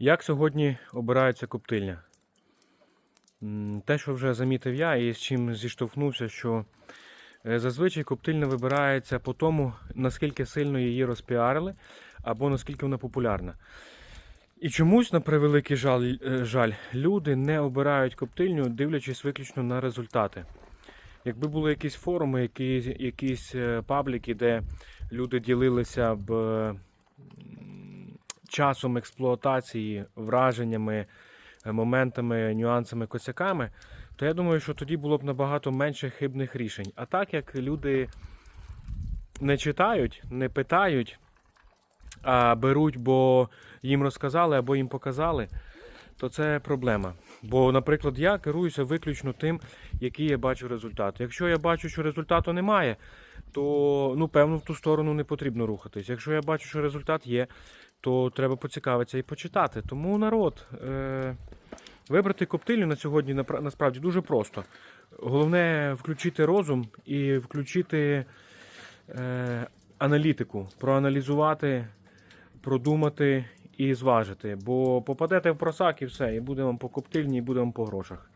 Як сьогодні обирається коптильня? Те, що вже замітив я і з чим зіштовхнувся, що е, зазвичай коптильня вибирається по тому, наскільки сильно її розпіарили, або наскільки вона популярна. І чомусь, на превеликий жаль, е, жаль, люди не обирають коптильню, дивлячись виключно на результати. Якби були якісь форуми, якісь, якісь е, пабліки, де люди ділилися б часом експлуатації, враженнями, е, моментами, нюансами, косяками, то я думаю, що тоді було б набагато менше хибних рішень. А так як люди не читають, не питають, а беруть, бо їм розказали або їм показали, то це проблема. Бо, наприклад, я керуюся виключно тим, який я бачу результат. Якщо я бачу, що результату немає, то ну, певно в ту сторону не потрібно рухатись. Якщо я бачу, що результат є, то треба поцікавитися і почитати. Тому народ, е- вибрати коптильню на сьогодні насправді дуже просто. Головне включити розум і включити е- аналітику, проаналізувати, продумати і зважити. Бо попадете в просак і все, і буде вам по коптильні, і буде вам по грошах.